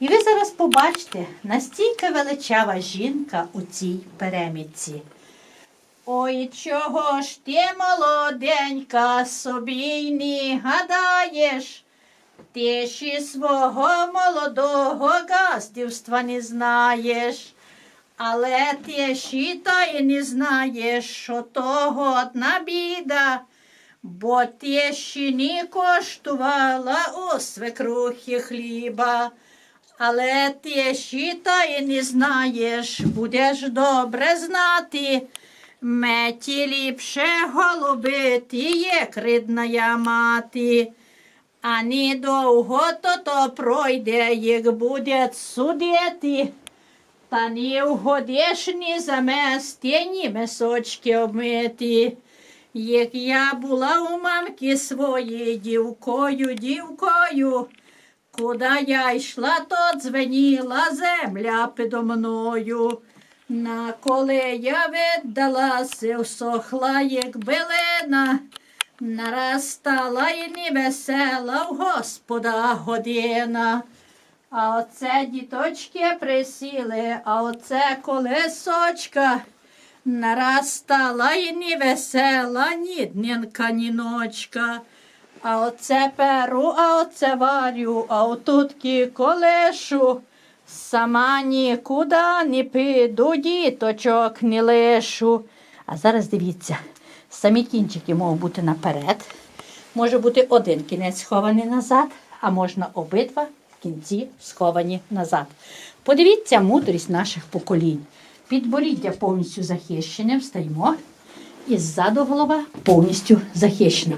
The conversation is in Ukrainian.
І ви зараз побачите, настільки величава жінка у цій перемітці. Ой, чого ж ти, молоденька, собі й не гадаєш? Ти ще свого молодого газдівства не знаєш. Але ти ще та й не знаєш, що того одна біда, бо ти ще не коштувала у свекрухи хліба. Але ти ще та й не знаєш, будеш добре знати. Меті ліпше голубити, як рідна мати. А недовго то то пройде, як буде судити. Та не вгодиш ні замести, ні месочки обмити. Як я була у мамки своєї дівкою, дівкою, куди я йшла, то дзвеніла земля підо мною. На коли я віддалася, всохла, як билина, нараз стала і невесела в Господа година. А оце діточки присіли, а оце колесочка. Нараз стала і невесела, ні днінка, ні ночка. А оце перу, а оце варю, а отутки колешу. Сама нікуди не піду, діточок не лишу. А зараз дивіться, самі кінчики можуть бути наперед. Може бути один кінець схований назад, а можна обидва кінці сховані назад. Подивіться мудрість наших поколінь. Підборіддя повністю захищене, встаємо. І ззаду голова повністю захищена.